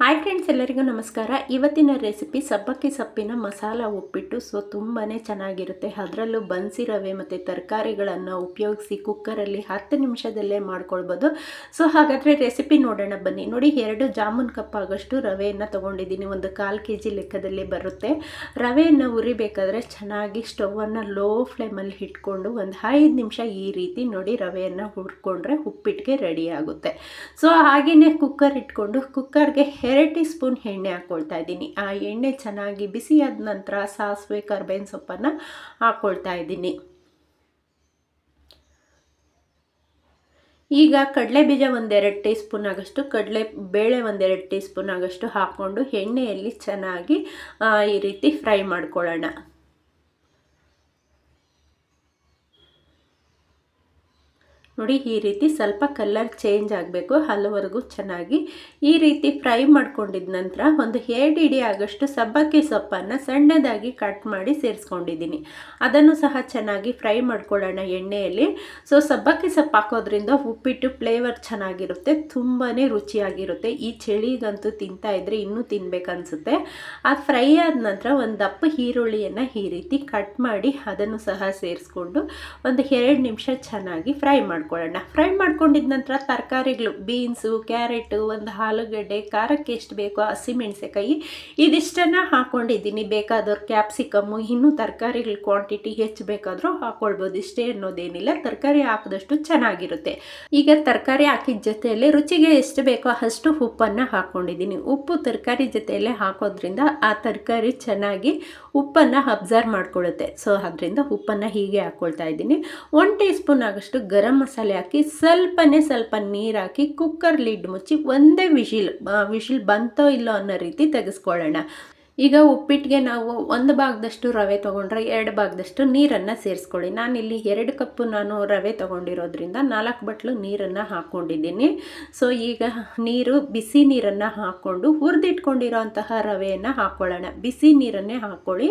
Hi friends ಎಲ್ಲರಿಗೂ ನಮಸ್ಕಾರ. ಇವತ್ತಿನ ರೆಸಿಪಿ ಸಬ್ಬಕ್ಕಿ ಸೊಪ್ಪಿನ ಮಸಾಲ ಉಪ್ಪಿಟ್ಟು. ಸೊ ತುಂಬಾ ಚೆನ್ನಾಗಿರುತ್ತೆ. ಅದರಲ್ಲೂ ಬನ್ಸಿ ರವೆ ಮತ್ತು ತರಕಾರಿಗಳನ್ನು ಉಪಯೋಗಿಸಿ ಕುಕ್ಕರಲ್ಲಿ ಹತ್ತು ನಿಮಿಷದಲ್ಲೇ ಮಾಡ್ಕೊಳ್ಬೋದು. ಸೊ ಹಾಗಾದರೆ ರೆಸಿಪಿ ನೋಡೋಣ ಬನ್ನಿ. ನೋಡಿ, ಎರಡು ಜಾಮೂನ್ ಕಪ್ ಆಗೋಷ್ಟು ರವೆಯನ್ನು ತೊಗೊಂಡಿದ್ದೀನಿ. ಒಂದು ಕಾಲು ಕೆ ಜಿ ಲೆಕ್ಕದಲ್ಲಿ ಬರುತ್ತೆ. ರವೆಯನ್ನು ಉರಿಬೇಕಾದ್ರೆ ಚೆನ್ನಾಗಿ ಸ್ಟೌವನ್ನು ಲೋ ಫ್ಲೇಮಲ್ಲಿ ಇಟ್ಕೊಂಡು ಒಂದು ಐದು ನಿಮಿಷ ಈ ರೀತಿ ನೋಡಿ ರವೆಯನ್ನು ಹುರ್ಕೊಂಡ್ರೆ ಉಪ್ಪಿಟ್ಟಿಗೆ ರೆಡಿ ಆಗುತ್ತೆ. ಸೊ ಹಾಗೆಯೇ ಕುಕ್ಕರ್ ಇಟ್ಕೊಂಡು ಕುಕ್ಕರ್ಗೆ ಎರಡು ಟೀ ಸ್ಪೂನ್ ಎಣ್ಣೆ ಹಾಕ್ಕೊಳ್ತಾ ಇದ್ದೀನಿ. ಆ ಎಣ್ಣೆ ಚೆನ್ನಾಗಿ ಬಿಸಿಯಾದ ನಂತರ ಸಾಸಿವೆ, ಕರ್ಬೇವಿನ ಸೊಪ್ಪನ್ನು ಹಾಕ್ಕೊಳ್ತಾ ಇದ್ದೀನಿ. ಈಗ ಕಡಲೆ ಬೀಜ ಒಂದೆರಡು ಟೀ ಸ್ಪೂನ್ ಆಗಷ್ಟು, ಕಡಲೆ ಬೇಳೆ ಒಂದೆರಡು ಟೀ ಸ್ಪೂನ್ ಆಗಷ್ಟು ಹಾಕ್ಕೊಂಡು ಎಣ್ಣೆಯಲ್ಲಿ ಚೆನ್ನಾಗಿ ಈ ರೀತಿ ಫ್ರೈ ಮಾಡ್ಕೊಳ್ಳೋಣ. ನೋಡಿ ಈ ರೀತಿ ಸ್ವಲ್ಪ ಕಲ್ಲರ್ ಚೇಂಜ್ ಆಗಬೇಕು ಹಲವರೆಗೂ ಚೆನ್ನಾಗಿ. ಈ ರೀತಿ ಫ್ರೈ ಮಾಡ್ಕೊಂಡಿದ ನಂತರ ಒಂದು ಎರಡು ಇಡಿ ಆಗೋಷ್ಟು ಸಬ್ಬಕ್ಕಿ ಸೊಪ್ಪನ್ನು ಸಣ್ಣದಾಗಿ ಕಟ್ ಮಾಡಿ ಸೇರಿಸ್ಕೊಂಡಿದ್ದೀನಿ. ಅದನ್ನು ಸಹ ಚೆನ್ನಾಗಿ ಫ್ರೈ ಮಾಡ್ಕೊಳ್ಳೋಣ ಎಣ್ಣೆಯಲ್ಲಿ. ಸೊ ಸಬ್ಬಕ್ಕಿ ಸೊಪ್ಪು ಹಾಕೋದ್ರಿಂದ ಉಪ್ಪಿಟ್ಟು ಫ್ಲೇವರ್ ಚೆನ್ನಾಗಿರುತ್ತೆ ತುಂಬಾ ರುಚಿಯಾಗಿರುತ್ತೆ. ಈ ಚಳಿಗಂತೂ ತಿಂತಾ ಇದ್ರೆ ಇನ್ನೂ ತಿನ್ಬೇಕನ್ಸುತ್ತೆ ಅದು ಫ್ರೈ ಆದ ನಂತರ ಒಂದು ದಪ್ಪ ಈರುಳ್ಳಿಯನ್ನು ಈ ರೀತಿ ಕಟ್ ಮಾಡಿ ಅದನ್ನು ಸಹ ಸೇರಿಸ್ಕೊಂಡು ಒಂದು ಎರಡು ನಿಮಿಷ ಚೆನ್ನಾಗಿ ಫ್ರೈ ಮಾಡ್ಕೊಳ್ಳಿ ಮಾಡ್ಕೊಳ್ಳೋಣ. ಫ್ರೈ ಮಾಡ್ಕೊಂಡಿದ ನಂತರ ತರಕಾರಿಗಳು, ಬೀನ್ಸು, ಕ್ಯಾರೆಟು, ಒಂದು ಆಲೂಗಡ್ಡೆ, ಖಾರಕ್ಕೆ ಎಷ್ಟು ಬೇಕೋ ಹಸಿಮೆಣಸೆಕಾಯಿ ಇದಿಷ್ಟನ್ನು ಹಾಕ್ಕೊಂಡಿದ್ದೀನಿ ಬೇಕಾದವ್ರು ಕ್ಯಾಪ್ಸಿಕಮ್ಮು, ಇನ್ನೂ ತರಕಾರಿಗಳ ಕ್ವಾಂಟಿಟಿ ಹೆಚ್ಚು ಬೇಕಾದರೂ ಹಾಕ್ಕೊಳ್ಬೋದು ಇಷ್ಟೇ ಅನ್ನೋದೇನಿಲ್ಲ, ತರಕಾರಿ ಹಾಕಿದಷ್ಟು ಚೆನ್ನಾಗಿರುತ್ತೆ. ಈಗ ತರಕಾರಿ ಹಾಕಿದ ಜೊತೆಯಲ್ಲಿ ರುಚಿಗೆ ಎಷ್ಟು ಬೇಕೋ ಅಷ್ಟು ಉಪ್ಪನ್ನು ಹಾಕ್ಕೊಂಡಿದ್ದೀನಿ ಉಪ್ಪು ತರಕಾರಿ ಜೊತೆಯಲ್ಲೇ ಹಾಕೋದ್ರಿಂದ ಆ ತರಕಾರಿ ಚೆನ್ನಾಗಿ ಉಪ್ಪನ್ನು ಅಬ್ಸರ್ವ್ ಮಾಡ್ಕೊಳ್ಳುತ್ತೆ. ಸೊ, ಅದರಿಂದ ಉಪ್ಪನ್ನು ಹೀಗೆ ಹಾಕ್ಕೊಳ್ತಾ ಇದ್ದೀನಿ. ಒನ್ ಟೀ ಸ್ಪೂನ್ ಆಗೋಷ್ಟು ಗರಂ ಮಸಾಲೆ ಹಾಕಿ ಸ್ವಲ್ಪನೇ ಸ್ವಲ್ಪ ನೀರು ಹಾಕಿ ಕುಕ್ಕರ್ ಲಿಡ್ ಮುಚ್ಚಿ ಒಂದೇ ವಿಶಿಲ್ ವಿಶಿಲ್ ಬಂತೋ ಇಲ್ಲೋ ಅನ್ನೋ ರೀತಿ ತೆಗೆಸ್ಕೊಳ್ಳೋಣ. ಈಗ ಉಪ್ಪಿಟ್ಟಿಗೆ ನಾವು ಒಂದು ಭಾಗದಷ್ಟು ರವೆ ತೊಗೊಂಡ್ರೆ ಎರಡು ಭಾಗದಷ್ಟು ನೀರನ್ನು ಸೇರಿಸ್ಕೊಳ್ಳಿ. ನಾನಿಲ್ಲಿ ಎರಡು ಕಪ್ಪು ನಾನು ರವೆ ತೊಗೊಂಡಿರೋದ್ರಿಂದ ನಾಲ್ಕು ಬಟ್ಲು ನೀರನ್ನು ಹಾಕ್ಕೊಂಡಿದ್ದೀನಿ ಸೊ ಈಗ ನೀರು, ಬಿಸಿ ನೀರನ್ನು ಹಾಕ್ಕೊಂಡು ಹುರಿದಿಟ್ಕೊಂಡಿರೋ ಅಂತಹ ರವೆಯನ್ನು ಹಾಕ್ಕೊಳ್ಳೋಣ ಬಿಸಿ ನೀರನ್ನೇ ಹಾಕ್ಕೊಳ್ಳಿ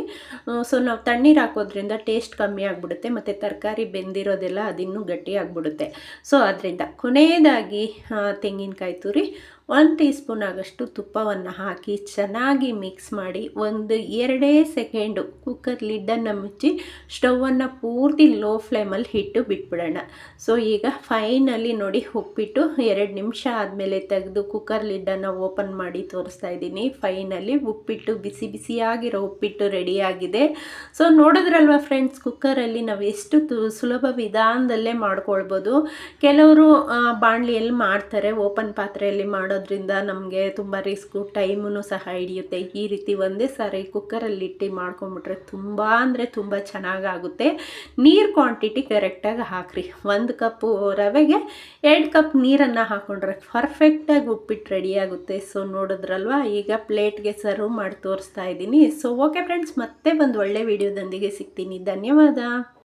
ಸೊ ನಾವು ತಣ್ಣೀರು ಹಾಕೋದ್ರಿಂದ ಟೇಸ್ಟ್ ಕಮ್ಮಿ ಆಗಿಬಿಡುತ್ತೆ, ಮತ್ತು ತರಕಾರಿ ಬೆಂದಿರೋದೆಲ್ಲ ಅದಿನ್ನೂ ಗಟ್ಟಿ ಆಗಿಬಿಡುತ್ತೆ. ಸೊ ಅದರಿಂದ ಕೊನೆಯದಾಗಿ ತೆಂಗಿನಕಾಯಿ ತುರಿ ಒಂದು ಟೀ ಸ್ಪೂನ್ ಆಗೋಷ್ಟು ತುಪ್ಪವನ್ನು ಹಾಕಿ ಚೆನ್ನಾಗಿ ಮಿಕ್ಸ್ ಮಾಡಿ ಒಂದು ಎರಡೇ ಸೆಕೆಂಡು ಕುಕ್ಕರ್ ಲಿಡ್ಡನ್ನು ಮುಚ್ಚಿ ಸ್ಟವನ್ನು ಪೂರ್ತಿ ಲೋ ಫ್ಲೇಮಲ್ಲಿ ಹಿಟ್ಟು ಬಿಟ್ಬಿಡೋಣ. ಸೊ ಈಗ ಫೈನಲಿ ನೋಡಿ ಉಪ್ಪಿಟ್ಟು ಎರಡು ನಿಮಿಷ ಆದಮೇಲೆ ತೆಗೆದು ಕುಕ್ಕರ್ ಲಿಡ್ಡನ್ನು ಓಪನ್ ಮಾಡಿ ತೋರಿಸ್ತಾ ಇದ್ದೀನಿ. ಫೈನಲಿ ಉಪ್ಪಿಟ್ಟು ಬಿಸಿ ಬಿಸಿಯಾಗಿರೋ ಉಪ್ಪಿಟ್ಟು ರೆಡಿಯಾಗಿದೆ ಸೊ ನೋಡಿದ್ರಲ್ವ ಫ್ರೆಂಡ್ಸ್ ಕುಕ್ಕರಲ್ಲಿ ನಾವು ಎಷ್ಟು ಸುಲಭ ವಿಧಾನದಲ್ಲೇ ಮಾಡ್ಕೊಳ್ಬೋದು. ಕೆಲವರು ಬಾಣಲಿಯಲ್ಲಿ ಮಾಡ್ತಾರೆ ಓಪನ್ ಪಾತ್ರೆಯಲ್ಲಿ ಮಾಡೋ ಮಾಡೋದ್ರಿಂದ ನಮಗೆ ತುಂಬ ರಿಸ್ಕು ಟೈಮೂ ಸಹ ಹಿಡಿಯುತ್ತೆ. ಈ ರೀತಿ ಒಂದೇ ಸಾರಿ ಕುಕ್ಕರಲ್ಲಿ ಇಟ್ಟು ಮಾಡ್ಕೊಂಬಿಟ್ರೆ ತುಂಬ ಅಂದರೆ ತುಂಬ ಚೆನ್ನಾಗಾಗುತ್ತೆ. ನೀರು ಕ್ವಾಂಟಿಟಿ ಕರೆಕ್ಟಾಗಿ ಹಾಕ್ರಿ. ಒಂದು ಕಪ್ಪು ರವೆಗೆ ಎರಡು ಕಪ್ ನೀರನ್ನು ಹಾಕ್ಕೊಂಡ್ರೆ ಪರ್ಫೆಕ್ಟಾಗಿ ಉಪ್ಪಿಟ್ಟು ರೆಡಿಯಾಗುತ್ತೆ ಸೊ ನೋಡಿದ್ರಲ್ವ? ಈಗ ಪ್ಲೇಟ್ಗೆ ಸರ್ವ್ ಮಾಡಿ ತೋರಿಸ್ತಾ ಇದ್ದೀನಿ. ಸೊ ಓಕೆ ಫ್ರೆಂಡ್ಸ್ ಮತ್ತೆ ಒಂದು ಒಳ್ಳೆ ವಿಡಿಯೋದೊಂದಿಗೆ ಸಿಗ್ತೀನಿ. ಧನ್ಯವಾದ.